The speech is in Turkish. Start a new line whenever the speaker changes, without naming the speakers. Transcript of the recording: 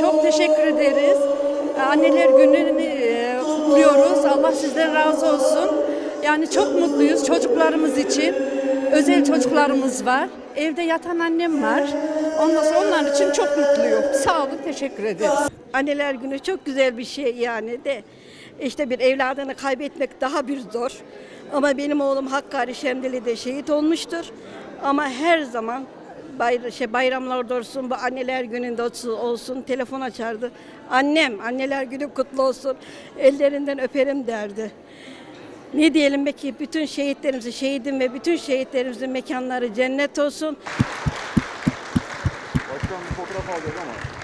Çok teşekkür ederiz. Anneler gününü e, kutluyoruz. Allah sizden razı olsun. Yani çok mutluyuz çocuklarımız için. Özel çocuklarımız var. Evde yatan annem var. Ondan sonra onlar için çok mutluyum. Sağ olun, teşekkür ederiz.
Anneler günü çok güzel bir şey yani de işte bir evladını kaybetmek daha bir zor. Ama benim oğlum Hakkari Şemdeli'de şehit olmuştur. Ama her zaman bayr şey bayramlarda olsun, bu anneler gününde olsun, telefon açardı. Annem anneler günü kutlu olsun, ellerinden öperim derdi. Ne diyelim peki bütün şehitlerimizin, şehidim ve bütün şehitlerimizin mekanları cennet olsun.
Başkan bir fotoğraf alacağız ama.